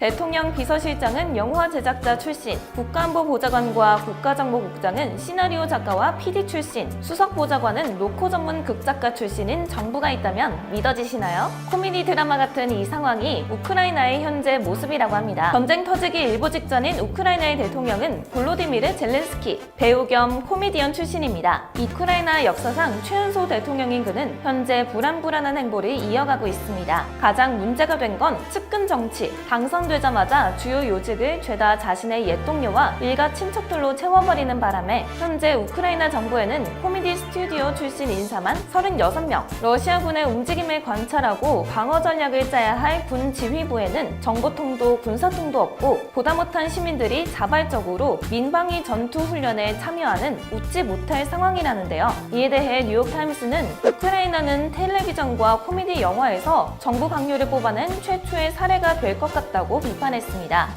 대통령 비서실장은 영화 제작자 출신, 국가안보 보좌관과 국가정보국장은 시나리오 작가와 PD 출신, 수석 보좌관은 로코 전문 극작가 출신인 정부가 있다면 믿어지시나요? 코미디 드라마 같은 이 상황이 우크라이나의 현재 모습이라고 합니다. 전쟁 터지기 일보 직전인 우크라이나의 대통령은 볼로디미르 젤렌스키, 배우 겸 코미디언 출신입니다. 우크라이나 역사상 최연소 대통령인 그는 현재 불안불안한 행보를 이어가고 있습니다. 가장 문제가 된 건 측근 정치, 당선 되자마자 주요 요직을 죄다 자신의 옛 동료와 일가 친척들로 채워버리는 바람에 현재 우크라이나 정부에는 코미디 스튜디오 출신 인사만 36명, 러시아군의 움직임을 관찰하고 방어 전략을 짜야 할 군 지휘부에는 정보통도 군사통도 없고 보다 못한 시민들이 자발적으로 민방위 전투 훈련에 참여하는 웃지 못할 상황이라는데요. 이에 대해 뉴욕타임스는 우크라이나는 텔레비전과 코미디 영화에서 정부 강요를 뽑아낸 최초의 사례가 될 것 같다고 비판했습니다.